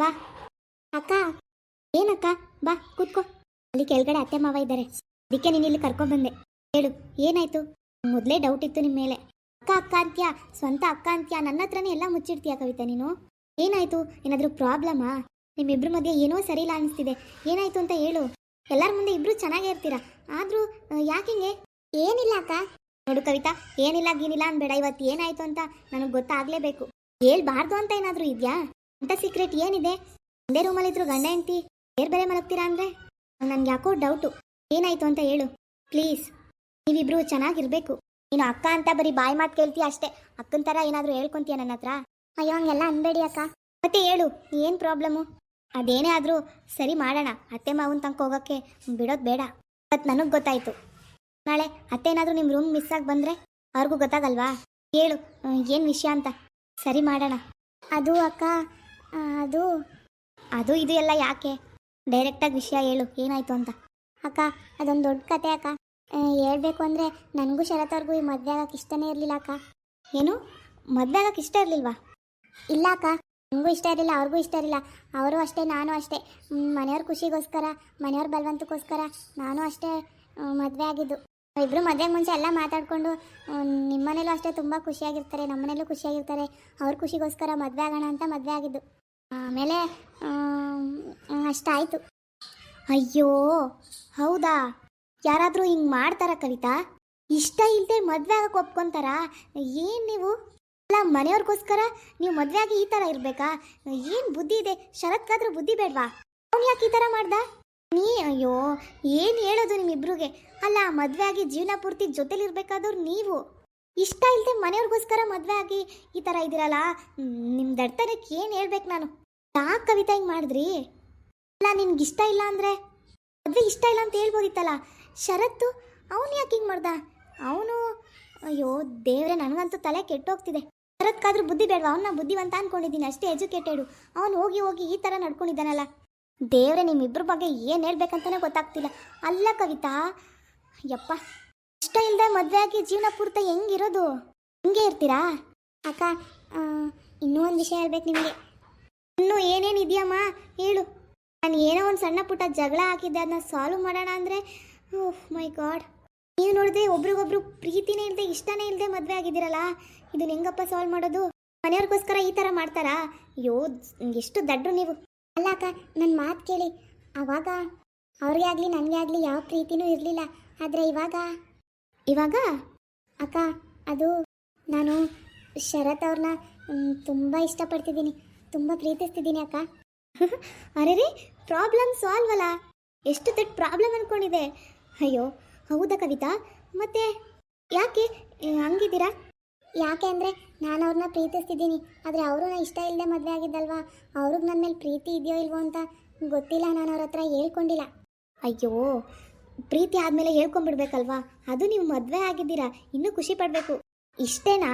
ಬಾ. ಅಕ್ಕ. ಏನಕ್ಕ? ಬಾ, ಕೂತ್ಕೋ. ಅಲ್ಲಿ ಕೆಳಗಡೆ ಅತ್ತೆ, ಮಾವ ಇದ್ದಾರೆ ಅದಕ್ಕೆ ನೀನು ಇಲ್ಲಿ ಕರ್ಕೊಂಡ್ಬಂದೆ ಹೇಳು, ಏನಾಯ್ತು? ಮೊದಲೇ ಡೌಟ್ ಇತ್ತು ನಿಮ್ಮ ಮೇಲೆ. ಅಕ್ಕ ಅಕ್ಕ ಅಂತ್ಯ? ಸ್ವಂತ ಅಕ್ಕ ಅಂತ್ಯ? ನನ್ನ ಹತ್ರನೇ ಎಲ್ಲ ಮುಚ್ಚಿಡ್ತೀಯ ಕವಿತಾ ನೀನು? ಏನಾಯ್ತು? ಏನಾದರೂ ಪ್ರಾಬ್ಲಮಾ? ನಿಮ್ಮಿಬ್ರ ಮಧ್ಯೆ ಏನೋ ಸರಿ ಇಲ್ಲ ಅನಿಸ್ತಿದೆ. ಏನಾಯ್ತು ಅಂತ ಹೇಳು. ಎಲ್ಲರ ಮುಂದೆ ಇಬ್ರು ಚೆನ್ನಾಗೇ ಇರ್ತೀರ? ಆದ್ರೂ ಯಾಕೆಂಗೆ ಏನಿಲ್ಲ ಅಕ್ಕ. ನೋಡು ಕವಿತಾ, ಏನಿಲ್ಲ ಗೀನಿಲ್ಲ ಅನ್ಬೇಡ. ಇವತ್ತು ಏನಾಯ್ತು ಅಂತ ನನಗೆ ಗೊತ್ತಾಗ್ಲೇಬೇಕು. ಹೇಳ್ಬಾರ್ದು ಅಂತ ಏನಾದರೂ ಇದೆಯಾ? ಅಂತ ಸೀಕ್ರೆಟ್ ಏನಿದೆ? ಒಂದೇ ರೂಮಲ್ಲಿದ್ರು ಗಂಡ ಹೆಂಡ್ತಿ ಬೇರೆ ಬೇರೆ ಮಲಗ್ತೀರಾ ಅಂದ್ರೆ? ನನ್ಗೆ ಯಾಕೋ ಡೌಟು ಏನಾಯ್ತು ಅಂತ ಹೇಳು. ಪ್ಲೀಸ್ ನೀವಿಬ್ರು ಚೆನ್ನಾಗಿರ್ಬೇಕು. ನೀನು ಅಕ್ಕ ಅಂತ ಬರೀ ಬಾಯಿ ಮಾತು ಕೇಳ್ತೀಯ ಅಷ್ಟೇ. ಅಕ್ಕನ ಥರ ಏನಾದರೂ ಹೇಳ್ಕೊಂತೀಯ ನನ್ನ ಹತ್ರ? ಅಯ್ಯೋ ಹಂಗೆಲ್ಲ ಅನ್ಬೇಡಿ ಅಕ್ಕ. ಮತ್ತೆ ಹೇಳು ಏನು ಪ್ರಾಬ್ಲಮ್ಮು ಅದೇನೇ ಆದರೂ ಸರಿ ಮಾಡೋಣ. ಅತ್ತೆ ಮಾವನ ತನಕ ಹೋಗೋಕ್ಕೆ ಬಿಡೋದು ಬೇಡ. ಇವತ್ತು ನನಗೆ ಗೊತ್ತಾಯ್ತು. ನಾಳೆ ಅತ್ತೆ ಏನಾದರೂ ನಿಮ್ಮ ರೂಮ್ ಮಿಸ್ ಆಗಿ ಬಂದರೆ ಅವ್ರಿಗೂ ಗೊತ್ತಾಗಲ್ವಾ? ಹೇಳು ಏನು ವಿಷಯ ಅಂತ. ಸರಿ ಮಾಡೋಣ. ಅದು ಅಕ್ಕ ಅದು ಅದು ಇದು ಎಲ್ಲ ಯಾಕೆ? ಡೈರೆಕ್ಟಾಗಿ ವಿಷಯ ಹೇಳು, ಏನಾಯ್ತು ಅಂತ. ಅಕ್ಕ, ಅದೊಂದು ದೊಡ್ಡ ಕತೆ ಅಕ್ಕ. ಹೇಳಬೇಕು ಅಂದರೆ ನನಗೂ ಶರತ್ ಅವ್ರಿಗೂ ಈ ಮದುವೆ ಆಗಕ್ಕೆ ಇಷ್ಟನೇ ಇರಲಿಲ್ಲ ಅಕ್ಕ. ಏನು? ಮದುವೆ ಆಗಕ್ಕೆ ಇಷ್ಟ ಇರಲಿಲ್ವಾ? ಇಲ್ಲ ಅಕ್ಕ, ನನಗೂ ಇಷ್ಟ ಇರಲಿಲ್ಲ, ಅವ್ರಿಗೂ ಇಷ್ಟ ಇರಲಿಲ್ಲ. ಅವರು ಅಷ್ಟೇ, ನಾನು ಅಷ್ಟೇ. ಮನೆಯವ್ರ ಖುಷಿಗೋಸ್ಕರ, ಮನೆಯವ್ರ ಬಲವಂತಕ್ಕೋಸ್ಕರ ನಾನು ಅಷ್ಟೇ ಮದುವೆ ಆಗಿದ್ದು. ಇಬ್ಬರು ಮದುವೆಗೆ ಮುಂಚೆ ಎಲ್ಲ ಮಾತಾಡಿಕೊಂಡು ನಿಮ್ಮ ಮನೇಲೂ ಅಷ್ಟೇ ತುಂಬ ಖುಷಿಯಾಗಿರ್ತಾರೆ ನಮ್ಮ ಮನೇಲೂ ಖುಷಿಯಾಗಿರ್ತಾರೆ, ಅವ್ರ ಖುಷಿಗೋಸ್ಕರ ಮದುವೆ ಆಗೋಣ ಅಂತ ಮದುವೆ ಆಗಿದ್ದು. ಆಮೇಲೆ ಅಷ್ಟಾಯಿತು. ಅಯ್ಯೋ, ಹೌದಾ? ಯಾರಾದರೂ ಹಿಂಗೆ ಮಾಡ್ತಾರ ಕವಿತಾ? ಇಷ್ಟ ಇಲ್ಲದೆ ಮದುವೆ ಆಗಕ್ಕೆ ಒಪ್ಕೊಂತಾರಾ? ಏನು ನೀವು? ಅಲ್ಲ, ಮನೆಯವ್ರಿಗೋಸ್ಕರ ನೀವು ಮದುವೆ ಆಗಿ ಈ ಥರ ಇರಬೇಕಾ? ಏನು ಬುದ್ಧಿ ಇದೆ? ಶರತ್ಗಾದ್ರೂ ಬುದ್ಧಿ ಬೇಡವಾ? ಅವ್ನು ಯಾಕೆ ಈ ಥರ ಮಾಡ್ದ? ನೀ, ಅಯ್ಯೋ, ಏನು ಹೇಳೋದು ನಿಮ್ಮಿಬ್ರಿಗೆ? ಅಲ್ಲ, ಮದುವೆ ಆಗಿ ಜೀವನ ಪೂರ್ತಿ ಜೊತೆಲಿರ್ಬೇಕಾದವ್ರು ನೀವು. ಇಷ್ಟ ಇಲ್ಲದೆ ಮನೆಯವ್ರಿಗೋಸ್ಕರ ಮದುವೆ ಆಗಿ ಈ ಥರ ಇದ್ದೀರಲ್ಲ ನಿಮ್ಮ ದಡ್ತನಕ್ಕೆ ಏನು ಹೇಳ್ಬೇಕು ನಾನು? ಯಾಕೆ ಕವಿತಾ ಹಿಂಗೆ ಮಾಡಿದ್ರಿ? ಅಲ್ಲ, ನಿನ್ಗೆ ಇಷ್ಟ ಇಲ್ಲ ಅಂದರೆ? ಮದುವೆ ಇಷ್ಟ ಇಲ್ಲ ಅಂತ ಹೇಳ್ಬೋದಿತ್ತಲ್ಲ, ಶರತ್ತು ಅವನು ಯಾಕೆ ಹಿಂಗೆ ಮಾಡ್ದ? ಅವನು, ಅಯ್ಯೋ, ದೇವ್ರೆ, ನನಗಂತೂ ತಲೆ ಕೆಟ್ಟೋಗ್ತಿದೆ. ಶರತ್ಕಾದ್ರೂ ಬುದ್ಧಿ ಬೇಡವಾ? ಅವನ್ನ ಬುದ್ಧಿವಂತ ಅನ್ಕೊಂಡಿದ್ದೀನಿ, ಅಷ್ಟೇ ಎಜುಕೇಟೆಡು. ಅವನು ಹೋಗಿ ಹೋಗಿ ಈ ಥರ ನಡ್ಕೊಂಡಿದ್ದಾನಲ್ಲ. ದೇವ್ರೆ ನಿಮ್ಮಿಬ್ಬರ ಬಗ್ಗೆ ಏನು ಹೇಳ್ಬೇಕಂತಾನೆ ಗೊತ್ತಾಗ್ತಿಲ್ಲ. ಅಲ್ಲ ಕವಿತಾ, ಯಪ್ಪ, ಇಷ್ಟ ಇಲ್ಲದೆ ಮದುವೆ ಆಗಿ ಜೀವನ ಪೂರ್ತಿ ಹೆಂಗಿರೋದು? ಹಿಂಗೆ ಇರ್ತೀರಾ? ಅಕ್ಕ ಇನ್ನೂ ಒಂದು ವಿಷಯ ಹೇಳ್ಬೇಕು ನಿಮಗೆ. ಇನ್ನೂ ಏನೇನು ಇದೆಯಮ್ಮ? ಹೇಳು. ನಾನು ಏನೋ ಒಂದು ಸಣ್ಣ ಪುಟ್ಟ ಜಗಳ ಹಾಕಿದ್ದೆ ಅದನ್ನ ಸಾಲ್ವ್ ಮಾಡೋಣ ಅಂದರೆ, ಓಹ್ ಮೈ ಗಾಡ್. ನೀವು ನೋಡಿದ್ರೆ ಒಬ್ರಿಗೊಬ್ರು ಪ್ರೀತಿನೇ ಇಲ್ಲದೆ ಇಷ್ಟನೇ ಇಲ್ಲದೆ ಮದುವೆ ಆಗಿದ್ದೀರಲ್ಲ? ಇದನ್ನ ಹೆಂಗಪ್ಪ ಸಾಲ್ವ್ ಮಾಡೋದು? ಮನೆಯವ್ರಿಗೋಸ್ಕರ ಈ ಥರ ಮಾಡ್ತಾರಾ? ಅಯ್ಯೋ, ಎಷ್ಟು ದಡ್ರು ನೀವು. ಅಲ್ಲ ಅಕ್ಕ ನನ್ನ ಮಾತು ಕೇಳಿ. ಅವಾಗ ಅವ್ರಿಗೆ ಆಗಲಿ, ನನಗೆ ಆಗಲಿ ಯಾವ ಪ್ರೀತಿನೂ ಇರಲಿಲ್ಲ. ಆದರೆ ಇವಾಗ? ಇವಾಗ? ಅಕ್ಕ, ಅದು ನಾನು ಶರತ್ ಅವ್ರನ್ನ ತುಂಬ ಇಷ್ಟಪಡ್ತಿದ್ದೀನಿ. ತುಂಬ ಪ್ರೀತಿಸ್ತಿದ್ದೀನಿ ಅಕ್ಕ. ಅರೆ ರೀ ಪ್ರಾಬ್ಲಮ್ ಸಾಲ್ವ್ ಅಲ್ಲ. ಎಷ್ಟು ದೊಡ್ಡ ಪ್ರಾಬ್ಲಮ್ ಅನ್ಕೊಂಡಿದೆ. ಅಯ್ಯೋ, ಹೌದಾ ಕವಿತಾ? ಮತ್ತೆ ಯಾಕೆ, ಹಂಗಿದ್ದೀರಾ? ಯಾಕೆ ಅಂದರೆ ನಾನು ಅವ್ರನ್ನ ಪ್ರೀತಿಸ್ತಿದ್ದೀನಿ. ಆದರೆ ಅವರು ಇಷ್ಟ ಇಲ್ಲದೆ ಮದುವೆ ಆಗಿದ್ದಲ್ವಾ? ಅವ್ರಿಗೆ ನನ್ನ ಮೇಲೆ ಪ್ರೀತಿ ಇದೆಯೋ ಇಲ್ವೋ ಅಂತ ಗೊತ್ತಿಲ್ಲ ನಾನು ಅವ್ರ ಹತ್ರ ಹೇಳ್ಕೊಂಡಿಲ್ಲ. ಅಯ್ಯೋ, ಪ್ರೀತಿ ಆದಮೇಲೆ ಹೇಳ್ಕೊಂಬಿಡ್ಬೇಕಲ್ವಾ? ಅದು ನೀವು ಮದುವೆ ಆಗಿದ್ದೀರಾ, ಇನ್ನೂ ಖುಷಿ ಪಡಬೇಕು. ಇಷ್ಟೇನಾ?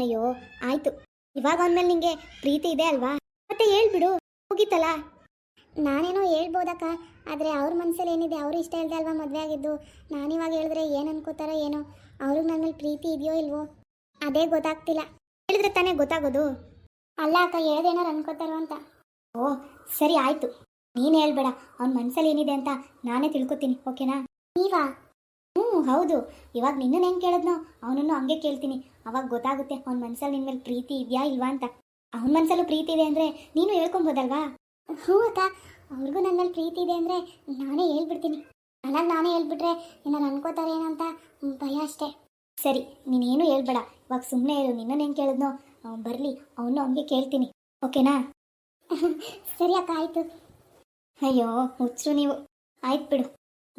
ಅಯ್ಯೋ, ಆಯಿತು. ಇವಾಗ ಅಂದಮೇಲೆ ನಿಮಗೆ ಪ್ರೀತಿ ಇದೆ ಅಲ್ವಾ? ಮತ್ತೆ ಹೇಳ್ಬಿಡು ಹೋಗಿತ್ತಲ್ಲ ನಾನೇನೋ ಹೇಳ್ಬೋದಕ್ಕ, ಆದರೆ ಅವ್ರ ಮನಸ್ಸಲ್ಲಿ ಏನಿದೆ, ಅವರು ಇಷ್ಟ ಇಲ್ಲದೆ ಅಲ್ವಾ ಮದುವೆ ಆಗಿದ್ದು? ನಾನಿವಾಗ ಹೇಳಿದ್ರೆ ಏನು ಅನ್ಕೋತಾರೋ ಏನೋ? ಅವ್ರಿಗೆ ನನ್ನ ಮೇಲೆ ಪ್ರೀತಿ ಇದೆಯೋ ಇಲ್ವೋ? ಅದೇ ಗೊತ್ತಾಗ್ತಿಲ್ಲ. ಹೇಳಿದ್ರೆ ತಾನೇ ಗೊತ್ತಾಗೋದು? ಅಲ್ಲ ಅಕ್ಕ ಹೇಳ್ದೇನಾರು ಅನ್ಕೋತಾರೋ ಅಂತ. ಓ, ಸರಿ ಆಯಿತು. ನೀನು ಹೇಳ್ಬೇಡ. ಅವ್ನ ಮನಸ್ಸಲ್ಲಿ ಏನಿದೆ ಅಂತ ನಾನೇ ತಿಳ್ಕೊತೀನಿ, ಓಕೆನಾ? ನೀವಾ? ಹ್ಞೂ, ಹೌದು. ಇವಾಗ ನಿನ್ನನ್ನು ಹೆಂಗೆ ಕೇಳಿದ್ನೋ ಅವನನ್ನು ಹಂಗೆ ಕೇಳ್ತೀನಿ. ಅವಾಗ ಗೊತ್ತಾಗುತ್ತೆ ಅವ್ನ ಮನ್ಸಲ್ಲಿ ನಿನ್ನ ಮೇಲೆ ಪ್ರೀತಿ ಇದೆಯಾ ಇಲ್ವಾ ಅಂತ. ಅವನ ಮನಸ್ಸಲ್ಲೂ ಪ್ರೀತಿ ಇದೆ ಅಂದರೆ ನೀನು ಹೇಳ್ಕೊಬೋದಲ್ವಾ ಹ್ಞೂ ಅಕ್ಕ. ಅವ್ರಿಗೂ ನನ್ನ ಮೇಲೆ ಪ್ರೀತಿ ಇದೆ ಅಂದರೆ ನಾನೇ ಹೇಳ್ಬಿಡ್ತೀನಿ. ನನಗೆ ನಾನೇ ಹೇಳ್ಬಿಟ್ರೆ ಏನಾರು ಅನ್ಕೋತಾರೆ ಏನಂತ ಭಯ ಅಷ್ಟೇ. ಸರಿ, ನೀನೇನು ಹೇಳ್ಬೇಡ. ಇವಾಗ ಸುಮ್ಮನೆ ಇರು ನಿನ್ನನ್ನು ಏನು ಕೇಳಿದ್ನೋ? ಬರಲಿ, ಅವನು ಹಂಗೆ ಕೇಳ್ತೀನಿ. ಓಕೆನಾ? ಸರಿ ಅಕ್ಕ, ಆಯಿತು. ಅಯ್ಯೋ, ಹುಚ್ಚರು ನೀವು. ಆಯ್ತು ಬಿಡು.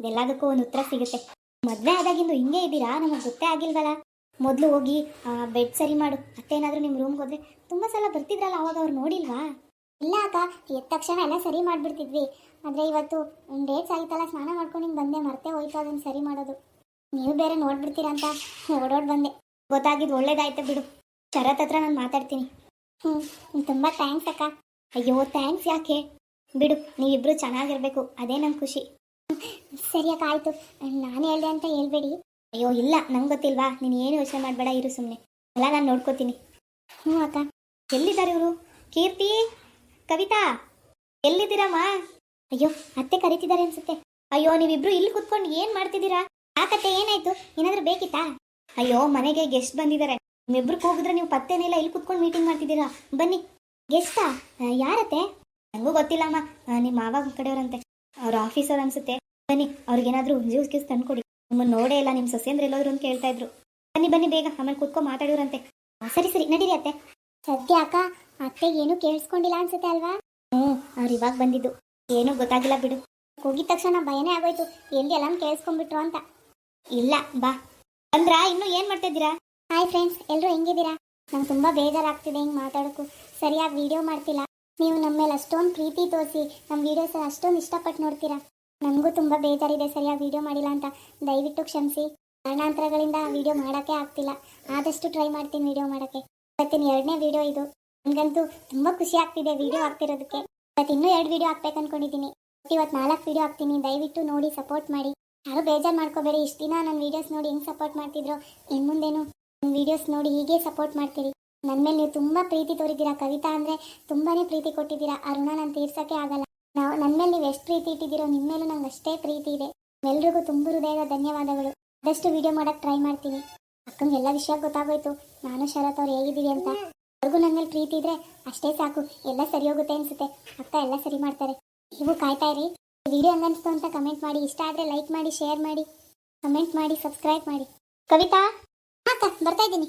ಇದೆಲ್ಲದಕ್ಕೂ ಒಂದು ಉತ್ತರ ಸಿಗುತ್ತೆ. ಮದುವೆ ಆದಾಗಿಂದು ಹಿಂಗೆ ಇದ್ದೀರಾ? ನಮಗೆ ಗೊತ್ತೇ ಆಗಿಲ್ವಲ್ಲ ಮೊದಲು ಹೋಗಿ ಬೆಡ್ ಸರಿ ಮಾಡು. ಅತ್ತೇನಾದರೂ ನಿಮ್ಮ ರೂಮ್ಗೆ ಹೋದ್ರೆ ತುಂಬ ಸಲ ಬರ್ತಿದ್ರಲ್ಲ, ಅವಾಗ ಅವ್ರು ನೋಡಿಲ್ವಾ? ಇಲ್ಲ ಅಕ್ಕ, ಎದ್ದ ತಕ್ಷಣ ಎಲ್ಲ ಸರಿ ಮಾಡಿಬಿಡ್ತಿದ್ವಿ. ಆದರೆ ಇವತ್ತು ಡೇಟ್ಸ್ ಆಗಿತ್ತಲ್ಲ ಸ್ನಾನ ಮಾಡ್ಕೊಂಡು ಹಿಂಗೆ ಬಂದೆ, ಮರ್ತೆ ಹೋಯ್ತು ಅದನ್ನು ಸರಿ ಮಾಡೋದು. ನೀವು ಬೇರೆ ನೋಡ್ಬಿಡ್ತೀರಾ ಅಂತ ಓಡೋಡ್ ಬಂದೆ. ಗೊತ್ತಾಗಿದ್ದು ಒಳ್ಳೇದಾಯ್ತು ಬಿಡು. ಶರತ್ ಹತ್ರ ನಾನು ಮಾತಾಡ್ತೀನಿ. ಹ್ಞೂ ತುಂಬ ಥ್ಯಾಂಕ್ಸ್ ಅಕ್ಕ. ಅಯ್ಯೋ ಥ್ಯಾಂಕ್ಸ್ ಯಾಕೆ? ಬಿಡು, ನೀವಿಬ್ರು ಚೆನ್ನಾಗಿರ್ಬೇಕು. ಅದೇ ನನ್ನ ಖುಷಿ. ಸರಿ ಅಕ್ಕ, ಆಯಿತು. ನಾನು ಹೇಳಿದೆ ಅಂತ ಹೇಳ್ಬೇಡಿ. ಅಯ್ಯೋ, ಇಲ್ಲ, ನಂಗೆ ಗೊತ್ತಿಲ್ವಾ? ನೀನು ಏನು ಯೋಚನೆ ಮಾಡಬೇಡ, ಇರು ಸುಮ್ಮನೆ ಎಲ್ಲ ನಾನು ನೋಡ್ಕೋತೀನಿ. ಹ್ಞೂ ಅಕ್ಕ. ಎಲ್ಲಿದ್ದಾರೆ ಇವರು? ಕೀರ್ತಿ? ಕವಿತಾ? ಎಲ್ಲಿದ್ದೀರಮ್ಮ? ಅಯ್ಯೋ, ಅತ್ತೆ ಕರೀತಿದ್ದಾರೆ ಅನ್ಸುತ್ತೆ. ಅಯ್ಯೋ, ನೀವಿಬ್ರು ಇಲ್ಲಿ ಕುತ್ಕೊಂಡು ಏನು ಮಾಡ್ತಿದ್ದೀರಾ? ಯಾಕತ್ತೆ ಏನಾಯ್ತು? ಏನಾದ್ರೂ ಬೇಕಿತ್ತಾ? ಅಯ್ಯೋ ಮನೆಗೆ ಗೆಸ್ಟ್ ಬಂದಿದ್ದಾರೆ. ನಿಮ್ಮಿಬ್ರು ಹೋಗಿದ್ರೆ ನೀವು ಪತ್ತೇನಿಲ್ಲ ಇಲ್ಲ ಇಲ್ಲಿ ಕುತ್ಕೊಂಡು ಮೀಟಿಂಗ್ ಮಾಡ್ತಿದ್ದೀರಾ? ಬನ್ನಿ. ಗೆಸ್ಟಾ ಯಾರತ್ತೆ? ನಂಗೂ ಗೊತ್ತಿಲ್ಲಮ್ಮ ಅಮ್ಮ. ನಿಮ್ಮ ಮಾವ ಕಡೆಯವ್ರಂತೆ. ಅವ್ರ ಆಫೀಸರ್ ಅನ್ಸುತ್ತೆ. ಬನ್ನಿ ಅವ್ರಿಗೇನಾದ್ರೂ ಜ್ಯೂಸ್ ಗೀಸ್ ತಂದ್ಕೊಡಿ. ನಿಮ್ಮನ್ನ ನೋಡೇ ಇಲ್ಲ ನಿಮ್ಮ ಸೊಸೆಂದ್ರೆ ಎಲ್ಲೋದ್ರು ಅಂತ ಕೇಳ್ತಾ ಇದ್ರು. ಬನ್ನಿ ಬನ್ನಿ ಬೇಗ. ಆಮೇಲೆ ಕುತ್ಕೊಂಡು ಮಾತಾಡೋರಂತೆ ಆ, ಸರಿ ಸರಿ ನಡೀರಿ ಅತ್ತೆ. ಸದ್ಯ ಅಕ್ಕ ಅತ್ತೆ ಏನು ಕೇಳಿಸ್ಕೊಂಡಿಲ್ಲ ಅನ್ಸುತ್ತೆ ಅಲ್ವಾ? ಹ್ಞೂ ಅವ್ರು ಇವಾಗ ಬಂದಿದ್ದು. ಏನೂ ಗೊತ್ತಾಗಿಲ್ಲ ಬಿಡು. ಹೋಗಿದ ತಕ್ಷಣ ಭಯನೇ ಆಗೋಯ್ತು. ಎಲ್ಲಿ ಎಲ್ಲ ಕೇಳಿಸ್ಕೊಂಡ್ಬಿಟ್ರು ಅಂತ. ಇಲ್ಲ, ಬಾ. ಅಂದ್ರ, ಇನ್ನು ಏನ್ ಮಾಡ್ತಾ ಇದ್ದೀರಾ ಹಾಯ್ ಫ್ರೆಂಡ್ಸ್ ಎಲ್ಲರೂ ಹೆಂಗಿದ್ದೀರಾ? ನಂಗೆ ತುಂಬಾ ಬೇಜಾರಾಗ್ತಿದೆ ಹಿಂಗೆ ಮಾತಾಡೋಕ್ಕೂ ಸರಿಯಾಗಿ ವಿಡಿಯೋ ಮಾಡ್ತಿಲ್ಲ. ನೀವು ನಮ್ಮ ಮೇಲೆ ಅಷ್ಟೊಂದು ಪ್ರೀತಿ ತೋರಿಸಿ ನಮ್ಮ ವೀಡಿಯೋಸ್ ಅಷ್ಟೊಂದು ಇಷ್ಟಪಟ್ಟು ನೋಡ್ತೀರಾ? ನಮಗೂ ತುಂಬ ಬೇಜಾರಿದೆ ಸರಿಯಾಗಿ ವಿಡಿಯೋ ಮಾಡಿಲ್ಲ ಅಂತ. ದಯವಿಟ್ಟು ಕ್ಷಮಿಸಿ. ಕಾರಣಾಂತರಗಳಿಂದ ವಿಡಿಯೋ ಮಾಡೋಕ್ಕೆ ಆಗ್ತಿಲ್ಲ. ಆದಷ್ಟು ಟ್ರೈ ಮಾಡ್ತೀನಿ ವಿಡಿಯೋ ಮಾಡೋಕ್ಕೆ. ಇವತ್ತಿನ ಎರಡನೇ ವಿಡಿಯೋ ಇದು. ನನಗಂತೂ ತುಂಬ ಖುಷಿ ಆಗ್ತಿದೆ ವಿಡಿಯೋ ಆಗ್ತಿರೋದಕ್ಕೆ ಇವತ್ತು ಇನ್ನೂ ಎರಡು ವಿಡಿಯೋ ಹಾಕ್ಬೇಕು ಅನ್ಕೊಂಡಿದ್ದೀನಿ ಇವತ್ತು ನಾಲ್ಕು ವಿಡಿಯೋ ಹಾಕ್ತೀನಿ. ದಯವಿಟ್ಟು ನೋಡಿ ಸಪೋರ್ಟ್ ಮಾಡಿ. ಯಾರು ಬೇಜಾರು ಮಾಡ್ಕೋಬೇಡಿ. ಇಷ್ಟು ದಿನ ನನ್ನ ವಿಡಿಯೋಸ್ ನೋಡಿ ಹೆಂಗೆ ಸಪೋರ್ಟ್ ಮಾಡ್ತಿದ್ರು. ಇನ್ನು ಮುಂದೇನು ನನ್ನ ವಿಡಿಯೋಸ್ ನೋಡಿ ಹೀಗೆ ಸಪೋರ್ಟ್ ಮಾಡ್ತೀರಿ. ನನ್ನ ಮೇಲೆ ನೀವು ತುಂಬ ಪ್ರೀತಿ ತೋರಿದ್ದೀರಾ. ಕವಿತಾ ಅಂದರೆ ತುಂಬಾ ಪ್ರೀತಿ ಕೊಟ್ಟಿದ್ದೀರಾ. ಆ ಋಣ ನಾನು ತೀರ್ಸೋಕ್ಕೆ ಆಗಲ್ಲ. ನಾವು ನನ್ನ ಮೇಲೆ ನೀವು ಎಷ್ಟು ಪ್ರೀತಿ ಇಟ್ಟಿದ್ದೀರೋ ನಿಮ್ಮ ಮೇಲೂ ನಂಗೆ ಅಷ್ಟೇ ಪ್ರೀತಿ ಇದೆ. ಎಲ್ರಿಗೂ ತುಂಬ ಹೃದಯದ ಧನ್ಯವಾದಗಳು. ಆದಷ್ಟು ವಿಡಿಯೋ ಮಾಡೋಕೆ ಟ್ರೈ ಮಾಡ್ತೀನಿ. ಅಕ್ಕಂಗೆ ಎಲ್ಲ ವಿಷಯ ಗೊತ್ತಾಗೋಯ್ತು. ನಾನು ಶರತ್ ಅವ್ರು ಹೇಗಿದ್ದೀವಿ ಅಂತ. ಅವ್ರಿಗೂ ನನ್ನ ಮೇಲೆ ಪ್ರೀತಿ ಇದ್ರೆ ಅಷ್ಟೇ ಸಾಕು. ಎಲ್ಲ ಸರಿ ಹೋಗುತ್ತೆ ಅನಿಸುತ್ತೆ. ಅಕ್ಕ ಎಲ್ಲ ಸರಿ ಮಾಡ್ತಾರೆ. ನೀವು ಕಾಯ್ತಾ ಇರಿ. ವಿಡಿಯೋ ಹಂಗನ್ಸ್ತು ಅಂತ ಕಮೆಂಟ್ ಮಾಡಿ. ಇಷ್ಟ ಆದರೆ ಲೈಕ್ ಮಾಡಿ ಶೇರ್ ಮಾಡಿ ಕಮೆಂಟ್ ಮಾಡಿ ಸಬ್ಸ್ಕ್ರೈಬ್ ಮಾಡಿ. ಕವಿತಾ? ಹಾಕ ಬರ್ತಾ ಇದ್ದೀನಿ.